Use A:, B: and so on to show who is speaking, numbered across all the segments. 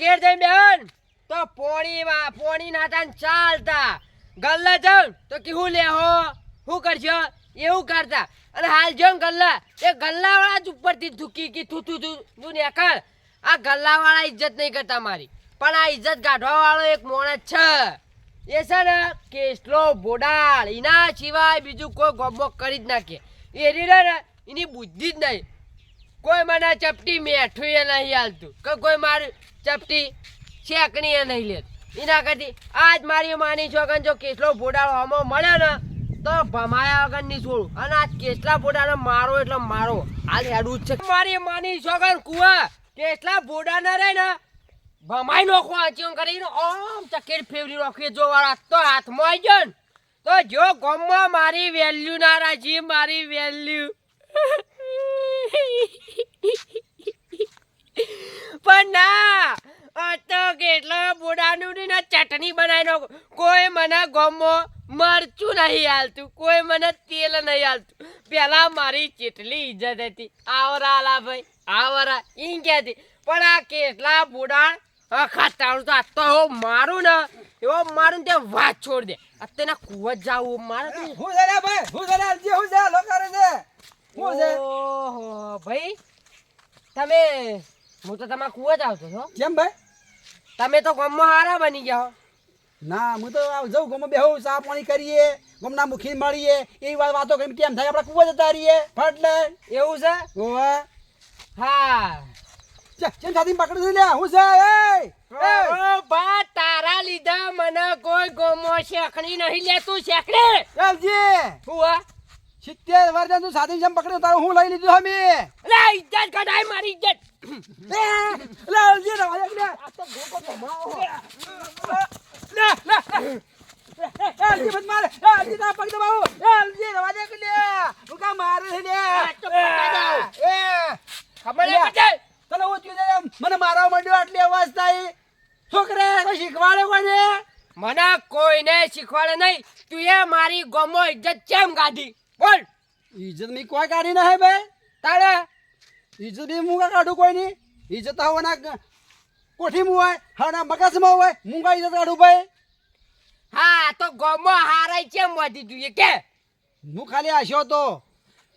A: ઘેર જઈ બેન તો પોણી પોણી નાતા ચાલતા. ગલ્લા જાઉં તો કે હું લેહો હું? કરશો એવું કરતા. અને હાલ જો ગલ્લા, એ ગલ્લા વાળા જ ઉપરથી થૂકી કે થૂ થૂ થૂ નેકળ. આ ગલ્લાવાળા ઇજ્જત નહીં કરતા મારી. પણ આ ઇજ્જત ગાઢવા વાળો એક માણસ છે. એ છે ને કેસલો બોડાળ એના સિવાય બીજું કોઈ ગોબોક કરી જ નાખે. એ રીને ને, એની બુદ્ધિ જ નહીં. કોઈ મને ચપટી મેઠું એ નહીં હાલતું. કે કોઈ મારી ચપટી શેકણી એ નહીં લેત. એના કરતી આજ મારી માની છોકન જો કેટલો બોડાળો હમો મળે ને, તો ભમાયા વગર નહીં છોડું. અને આજ કેટલા બોડાને મારો એટલે મારો. હાલ હેડું છે. મારી માની છોકન કુવા, કેટલા બોડા રે ને, ભમાઈ નોખો આચીઓ કરીને ઓમ ચકેડ ફેવરી રોખી જો વાળા, તો હાથમાં આવી ગયો ને, તો જો ગોમમાં મારી વેલ્યુ ના રાખી મારી વેલ્યુ. પણ ના આ તો કેટલા બોડાનું ને ચટણી બનાવી નાખો કોઈ મને ગમો મરચું નહીં હાલતું. કોઈ મને તેલ નહીં હાલતું. પેલા મારી કેટલી ઇજ્જત હતી. આવરા આલા ભાઈ આવરા ઈ ક્યાંથી પણ આ કેટલા બોડા ખાતાનું તો આ તો હું મારું ને. એવો મારું ને તે વાત છોડ દે. અત્યારના કુવત જાવું મારે.
B: હું છે ભાઈ? હું છે રે હું છે લોકો રે હું છે?
A: ઓહો ભાઈ તમે હું તો તમારા કુવા જ આવતો છો
B: કેમ ભાઈ?
A: તમે તો ગામમાં હારા બની ગયા
B: ના હું તો જઉં ગમો બેહું ચા પાણી કરીએ ગમના મુખી મળીએ એવી વાત વાતો કેમ કેમ થાય? આપણે કુવા જતા રહીએ ફટ લે
A: એવું છે?
B: ઓવા
A: હા.
B: ચેમ છાતી પકડી લે. હું છે? એ
A: બા તારા લીધા મને કોઈ ગોમો શેકણી નહીં લેતું શેકડે
B: અલજી
A: હું આ
B: સિત્તેર વર્ષ તું સાથી જેમ પકડ્યો તારું હું લઈ લીધું હમી?
A: લે ઇજ્જત કઢાય મારી ઇજ્જત
B: મને મારવા માંડ્યો આટલી અવાજ થાય છોકરા કોઈ શીખવાડે કોને
A: મને કોઈને શીખવાડે નહીં. તું એ મારી ગોમો ઇજ્જત કેમ કાઢી બોલ.
B: ઇજ્જત મી કોઈ કાઢી ના હે ભાઈ.
A: તારે
B: ઇજ્જત બી મુંગા કાઢું કોઈ ની ઇજ્જત હવાના કોઠી મું હોય? હવાના મગજમાં હોય? મુંગા ઇજ્જત કાઢું ભાઈ?
A: હા તો ગોમો હારાય કેમ મોદી જોઈએ કે?
B: હું ખાલી આશો તો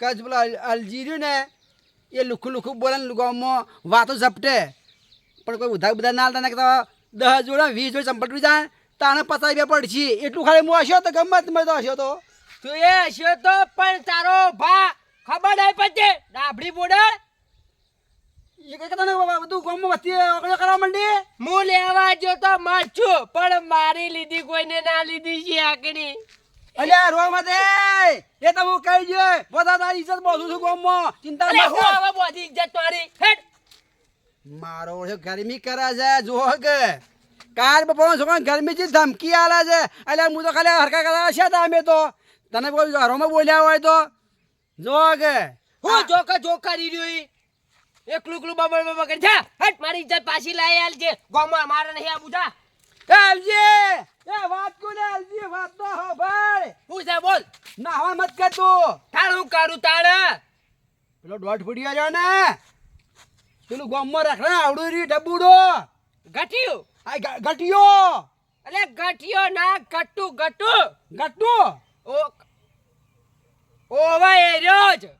B: કચ પેલા અલ- અલજીર્યું ને એ લુખું લુખું બોલે ને ગામમાં વાતો ઝપટે. પણ કોઈ ઉધાર બધા ના હાલતા ને કહેતા દસ જોડે વીસ જોડે ચંપટ જાય તાને પચાસ બે પડશે. એટલું ખાલી હું આશો તો ગમત મેં તો આશો તો.
A: તું એ હસ્યો તો પણ તારો ભા ખબર નહીં પડતી. ડાબડી બોડર
B: એ કઈ તને બધું ગામમાં વસ્તી ઓગળો કરવા માંડી?
A: હું લેવા જો તો મરચું પણ મારી લીધી કોઈને ના લીધી છે આકડી
B: અલ્યા રોવા મત એ તો હું કહી દે બધા તારી ઇજ્જત બોલું છું ગામમાં. ચિંતા ના
A: હું હવે બધી ઇજ્જત મારી? હેડ.
B: મારો ગરમી કરે છે જો કે. કાલ બપોર છોકરા ગરમી થી ધમકી આલે છે. એટલે હું તો ખાલી હરકા કરવા છે અમે તો. તને કોઈ ઘરોમાં બોલ્યા હોય તો. જો કે.
A: હું જોકા જોકા કરી રહ્યો. એકલું એકલું બબડ બબડ કરી. જા હટ. મારી ઇજ્જત પાછી લાવી આલજે ગોમાં મારે નહીં આ બુધા
B: આલજે. એ વાત કોને આલજે? વાત તો હો ભાઈ.
A: હું છે બોલ.
B: નાહવા મત કર તું.
A: તાળ હું કરું તાળ
B: પેલો દોઢ ફૂટિયા જો ને. પેલું ગામમાં રાખડે આવડું રહ્યું ડબુડો.
A: ગઠિયું?
B: આ ગ- ગટિયો
A: અલે ગઠિયો ના ગટ્ટુ ગટ્ટુ
B: ગટ્ટુ
A: ઓ ઓવા એ રહ્યો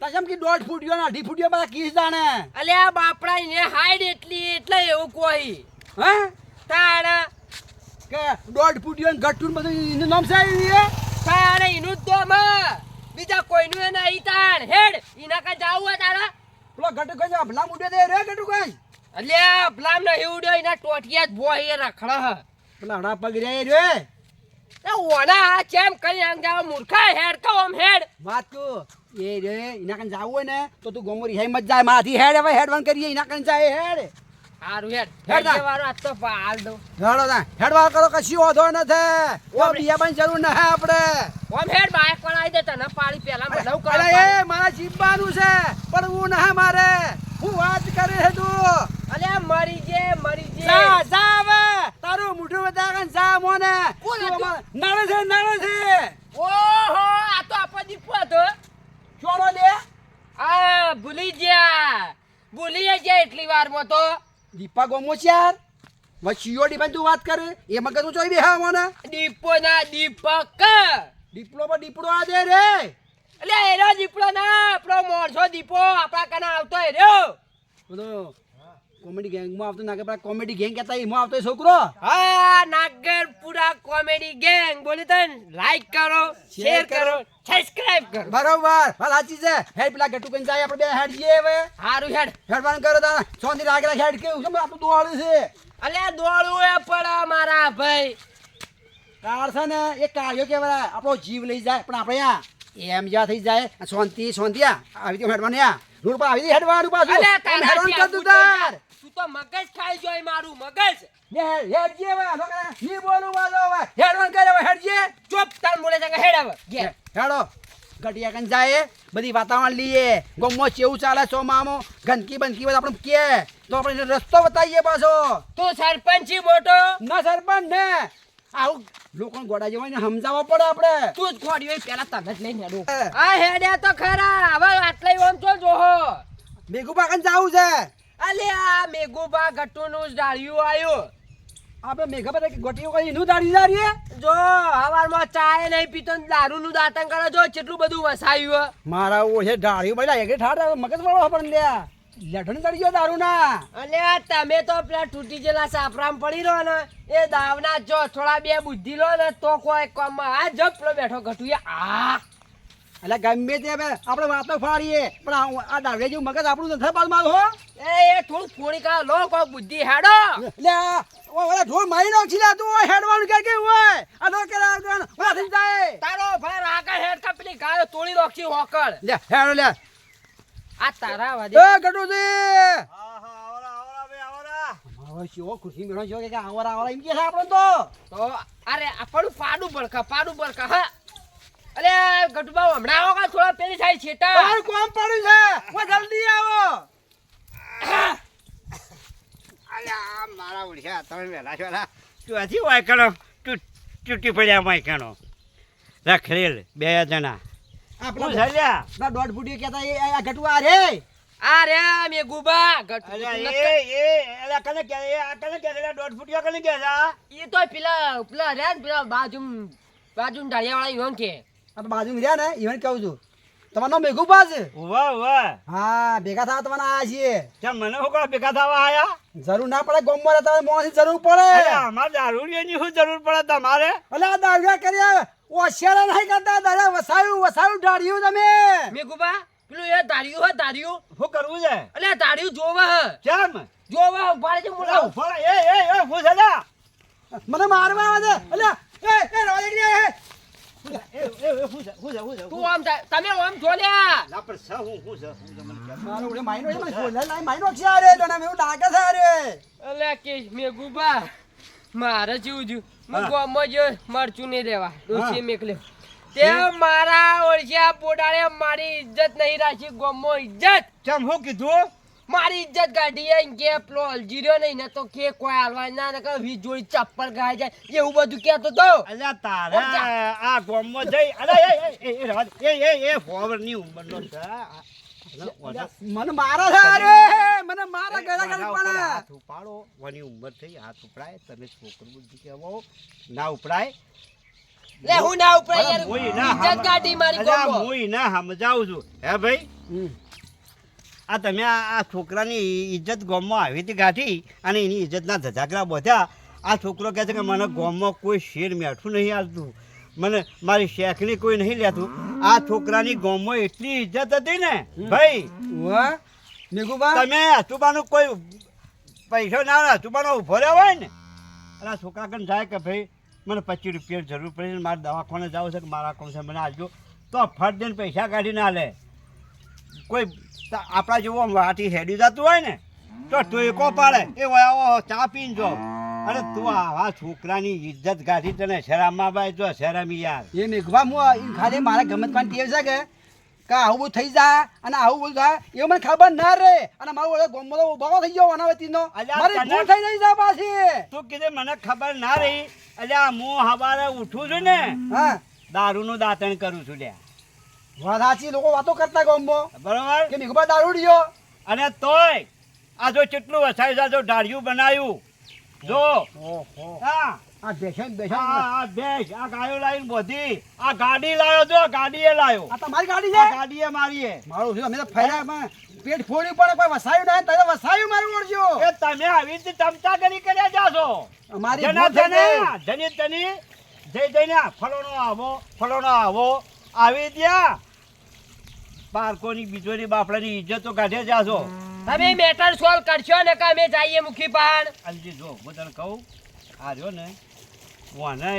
B: તસમ કે દોઢ ફૂટ્યો ને અઢી ફૂટ્યો બધા કીસ જાણે
A: અલે આ બાપડા ને હાઈડ એટલી એટલે એવું કોઈ.
B: હે?
A: તાણ
B: કે દોઢ ફૂટ્યો ને ગટ્ટુ બધું એનું નામ છે એ
A: તાણ એનું તો દોમ. બીજા કોઈનું એ નહીં તાણ. હેડ ઈના કા જાવું તારા?
B: પેલો ગટુ કઈ અભલા મુડ્યો દે રે ગટુ કઈ
A: અલે ભલામ ને હેવડ્યો એના ટોટિયા જ બોય રખડા.
B: પેલા હડા પગ રે રે.
A: ઓના ચેમ કરી આમ જાવ મૂર્ખા હેડ તો આમ હેડ.
B: વાત કો એ રે એના કન જાવું ને તો તું ગોમરી હે મત જાય મારાથી હેડ હવે હેડવાન કરીએ એના કન જાય હેડ.
A: હારું હેડ.
B: હેડ.
A: હેડ વારો આ તો હાલ દો
B: હેડો તા હેડવા કરો કશી વાંધો નથી. ઓ બિયાબાની જરૂર ના આપણે
A: આમ હેડ બાઈક પણ આવી દે તને પાડી પેલા
B: અરે
A: કરે
B: એ મારા જીવવાનું છે પણ હું ના મારે. હું વાત કરે હે તું
A: અલે મરી જે મરી જે.
B: જા જા હવે. તારું મોઢું વધારે જા મોને.
A: હતું?
B: છે નાળે છે.
A: ઓહો આ તો આપો દીપો હતો.
B: ચોરો લે
A: આ ભૂલી ગયા. ભૂલી ગયા એટલી વારમાં તો.
B: દીપા ગોમો છે યાર. વચ્ચીઓ ડીપાની તું વાત કરે એ મગજ તું ચોઈ બેહા મને.
A: દીપો ના દીપક.
B: દીપડો પર દીપડો આ દે રે.
A: એટલે એનો દીપડો ના આપણો મોરસો દીપો આપણા કને આવતો એ રહ્યો.
B: બધો કોમેડી ગેંગમાં આવતો નાગર પેલા કોમેડી ગેંગ કહેતા એમાં આવતો છોકરો?
A: હા નાગરપુરા કોમેડી ગેંગ બોલી તન લાઈક કરો શેર કરો. સબસ્ક્રાઇબ કરો.
B: બરોબર સાચી છે. હેડ પેલા ગટુ કઈ જાય આપણે બે હેડ જઈએ હવે.
A: હારું હેડ.
B: હેડવાનું કરો તા સોંધી રાખેલા હેડ કેવું? છે આપણું દોડ્યું છે?
A: અલ્યા દોડવું એ પડા મારા ભાઈ.
B: કાળ છે ને એ કાળિયો કહેવાય આપણો જીવ લઈ જાય પણ આપણે આ એમ જ્યાં થઈ જાય શાંતિ શાંતિ આ. આવી રીતે હેડવાનું આ. રોડ પર આવી હેડવાનું પાછું. હેડવાનું તાર.
A: તું તો મગજ ખાઈ જોય મારું મગજ.
B: ને ની બોલું વાલો હવે. હેડવાનું કરે હવે હેડ
A: ચૂપ તાર મોડે જગા હેડ હવે. ઘેર.
B: હેડો. ઘટિયા કન જાય બધી વાતાવરણ લઈએ ગમો ચેવું ચાલે ચોમામાં ગંદકી બંદકી બધું આપણે કે. તો આપણે રસ્તો બતાવીએ પાછો.
A: તું સરપંચ છી મોટો.
B: ના સરપંચ ને. આવું લોકોને ગોડા જવાને સમજાવવા પડે આપણે.
A: તું જ ખોડ્યો હોય પેલા તને જ લઈને હેડું. આ હેડ્યા તો ખરા. હવે આટલે ઓમ તો જોહો.
B: મેઘુબા કન જાવું છે.
A: અલ્યા મેઘુબા ગટ્ટુનું જ ડાળિયું આયું.
B: આપણે મેઘા બધા ગોટીઓ કરી એનું દાડી ના
A: જો હવારમાં ચાય નહીં પીતો ને દારૂનું દાતન કરે જો કેટલું બધું વસાયું
B: મારા ઓછે ડાળિયું બધા એક ઠાડ મગજ વાળો આપણને લ્યા. લેઠણ ચડી ગયો દારૂ ના
A: અલ્યા તમે તો પેલા તૂટી ગયેલા સાફરામ પડી રહ્યો ને એ દાવના જો થોડા બે બુદ્ધિ લો ને તો કોઈ કોમમાં આ જપ પેલો બેઠો ઘટુએ આ.
B: એટલે ગમે તે આપણે વાતો ફાડીએ પણ આ- દાવે જેવું મગજ આપણું નથી પાલમાં હો.
A: એ એ થોડું ફોડી કા લો કો બુદ્ધિ હેડો.
B: લે ઓલા ઢોર મારી નો છીલા તું ઓય હેડવાનું કે કે હોય? આ નો કે ઓલા થઈ જાય.
A: તારો ભાઈ આગળ હેડ કા પેલી ગાયો તોડી નાખી હોકળ.
B: લે હેડો લે.
A: આ તારા વાદે
B: એ ગટુજી શિવો ખુશી મેળો છો કે આવરા આવરા એમ કે છે આપણે તો?
A: તો અરે આપણું પાડું બળખા પાડું બળકા હા. અરે ગટુબા હમણાં આવો કા થોડા પેલી થાય છેટા?
B: તાર કોમ પડ્યું છે? ઓ જલ્દી આવો.
C: અલ્યા મારા ઉડ્યા તમે વહેલા છો તું હજી વાયકણો તું તૂટી પડ્યા વાયકણો. રખરેલ બે જણા.
B: આ
C: હું
B: પેલા દોઢ ફૂટી કહેતા એ આ ગટુ આ રે.
A: આ રે મે ગુબા. ગટુ
C: અલ્યા એ એ અલ્યા કને કે એ આ કને કે દોઢ કને
A: એ તો પેલા પેલા રે પેલા બાજુ બાજુ ઢાળિયા વાળા ઈવન કે.
B: આ રહ્યા ને ઈવન કહું છું. તમારો નામ મેઘુબા છે?
C: વાહ વાહ
B: હા ભેગા થવા તમારા આયા છીએ.
C: કેમ મને હું કોણ ભેગા થવા આયા?
B: જરૂર ના પડે ગોમમાં રહેતા હોય મોણસની જરૂર પડે.
C: અમારે અમારે એની શું જરૂર પડે તમારે?
B: અલે આ દારૂ કર્યા ઓશિયારા નહીં કરતા દાદા વસાયું વસાયું ઢાળ્યું તમે.
A: મેઘુબા પેલું એ ધાર્યું હે ધાર્યું.
C: શું કરવું છે?
A: અલે ધાર્યું જોવે હે.
C: કેમ?
A: જોવે ઊભા છે મોલા
C: ઊભો એ એ એ હું ઝલ્યા
B: મને મારવા આવે છે. અલે એ એ એ
C: એ એ એ હું છે હું છે હું છે
A: તું આમ તમે આમ જોલ્યા.
C: ના પણ સા હું હું છે હું છે મને કહે.
B: મારો ઉડે માઈનો મને બોલે લાઈ માઈનો છે અરે તો એવું લાગે છે અરે.
A: અલે કે મે ગુબા મારે જેવું થયું હું. ગામમાં જો મરચું નહીં દેવા ડોસી મેકલે તે મારા ઓળખ્યા પોડાળે મારી ઇજ્જત નહીં રાખી ગામમાં ઇજ્જત
C: ચમ હું કીધું
A: મારી ઇજ્જત કાઢી એમ કે પેલો અલજીરો નહીં ને તો કે કોઈ હાલવા ના ને વી જોડી ચપ્પલ ગાય જાય એવું બધું કહેતો તો
C: અલ્યા તારા આ ગોમમાં જઈ અરે એ એ એ એ એ ફોવરની ઉંમરનો છે
B: મને મારા છે અરે મને મારા ગળા ગળા પડે
C: હાથ ઉપાડો વાની ઉંમર થઈ હાથ ઉપડાય તમે છોકરું બુદ્ધિ કેવો ના ઉપડાય.
A: લે હું ના
C: ઉપડાય
A: યાર
C: મોઈ ના
A: ઇજ્જત કાઢી મારી ગામમાં
C: મોઈ ના સમજાવું છું. હે ભાઈ? આ તમે આ આ છોકરાની ઇજ્જત ગોમમાં આવી હતી ગાંઠી અને એની ઇજ્જતના ધજાગરા બોધ્યા. આ છોકરો કહે છે કે મને ગોમમાં કોઈ શેર મેઠું નહીં આવતું. મને મારી શેખની કોઈ નહીં લેતું. આ છોકરાની ગામમાં એટલી ઇજ્જત હતી ને. ભાઈ
B: વાહ
C: તમે અતુબાનું કોઈ પૈસો ના આવે અતુબાનો ઊભો રહ્યો હોય ને. અને આ છોકરા કને જાય કે ભાઈ મને પચીસ રૂપિયા જરૂર પડી ને મારે દવાખાને જવું છે કે મારા કોણ છે મને આજો તો ફટ દઈને પૈસા કાઢી ના લે. કોઈ આપણા જેવો વાટી હેડી જતું હોય ને તો તું પાડે. એ ચા પીને જો. અરે તું આવા છોકરાની ઇજ્જત કાઢી તને શરામમાં બાય તો શરામી યાર.
B: એ મેઘુબા હું ખાલી મારા ગમત ટેવ છે કે? કે આવું થઈ જાય અને આવું બોલ થાય એવું મને ખબર ના રે. અને મારો ઓળે ગોમલો ઊભો થઈ ગયો અનાવતીનો.
C: અલ્યા,
B: મારી ભૂલ થઈ જાય છે પાછી.
C: તું કીધે મને ખબર ના રહી. અલ્યા હું હવારે ઉઠું છું ને
B: હા.
C: દારૂનું દાંતણ કરું છું લ્યા.
B: વાત સાચી લોકો વાતો કરતા ગોમો
C: બરોબર?
B: કે મેઘુબા દારૂ ડિયો
C: અને તોય આ જો કેટલું વસાય જો ઢાળિયું બનાવ્યું જો. હા.
B: આ બેસન બેસન
C: આ બેસ આ ગાયો લાવીને બોધી. આ ગાડી લાવ્યો જો ગાડીએ લાવ્યો
B: આ તમારી ગાડી છે?
C: ગાડીએ મારીએ.
B: મારું શું અમે તો ફર્યા પેટ ફોડી પડે કોઈ વસાયું ના તને વસાયું મારું ઓળજો
C: એ તમે આવી રીતે ચમચા કરી કર્યા જાશો
B: અમારી
C: જના જના જની તની જઈ જઈને ફલોનો આવો ફલોનો આવો. આવી ત્યાં બાળકોની બીજોની બાપડાની તો કાઢે જાશો.
A: તમે મેટર સોલ્વ કરશો ને કે અમે જઈએ મુખી પહાડ?
C: અલજી જો હું તને કહું આ રહ્યો ને ઓને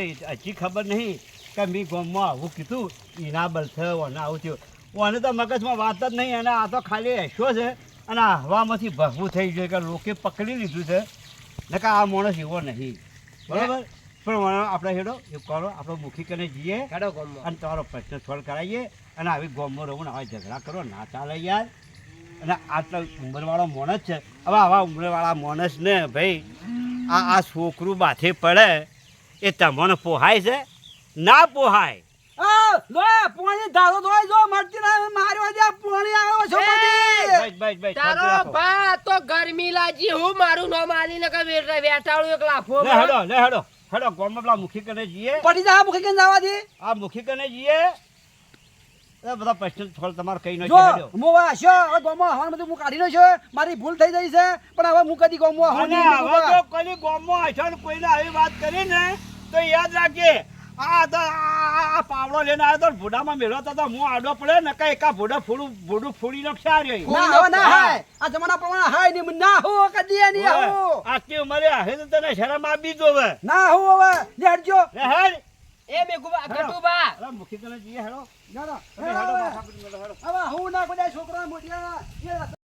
C: હજી ખબર નહીં કે મેં ગામમાં આવું કીધું એના બલથે ઓને આવું થયું. ઓને તો મગજમાં વાત જ નહીં અને આ તો ખાલી એશો છે અને આ હવામાંથી ભગવું થઈ ગયું કે લોકે પકડી લીધું છે. ને કે આ માણસ એવો નહીં. બરાબર? પણ આપણે હેડો એ કરો આપણે મુખી કરીને જઈએ
A: હેડો ગામમાં.
C: અને તમારો પ્રશ્ન સોલ્વ કરાવીએ અને આવી ગોમમાં રહું ને આવા ઝઘડા કરો ના ચાલે યાર. અને આટલા ઉંમરવાળો માણસ છે. હવે આવા ઉંમરવાળા માણસને ભાઈ આ આ છોકરું માથે પડે એ તમને પોહાય છે? ના પોહાય.
A: ગરમી લાગી હું મારું નો મારી ને કે વે- વેટાળું એક લાફો
C: લે હેડો હેડો હેડો ગોમમાં મુખી કને જઈએ.
B: પડી જા મુખી કેમ જવા દે.
C: આ મુખી કને જઈએ. એ બધા પ્રશ્ન થોડા તમારે કઈ ન
B: જો હું આશો હવે ગોમાં બધું હું કાઢી નાખ્યો મારી ભૂલ થઈ ગઈ છે પણ હવે હું કદી ગોમો હું
C: હવે હશો ને કોઈને આવી વાત કરી ને તો યાદ રાખજે આ તો આ આ પાવડો લઈને આવ્યો તો ભૂડામાં મેળો તો હું આડો પડે ને કઈ એકા ભૂડો ફૂડું ભૂડું ફૂડી નો રહ્યો.
B: ના હવે ના હાય. આ જમાના પ્રમાણે હાય નહીં. ના હું કદી નહીં હું
C: આટલી ઉંમરે આવે તો તને શરમ આપી દો હવે
B: ના હું હવે લેડજો.
C: લે હેડ.
A: એ
C: હેડો.
A: કટુબા
C: અરે મુખી તને જઈએ હેડો
B: હેડો,
C: તમે
B: હેડો.
C: માથા પર હેડો.
B: હવે હું ના કોઈ છોકરા મોટિયા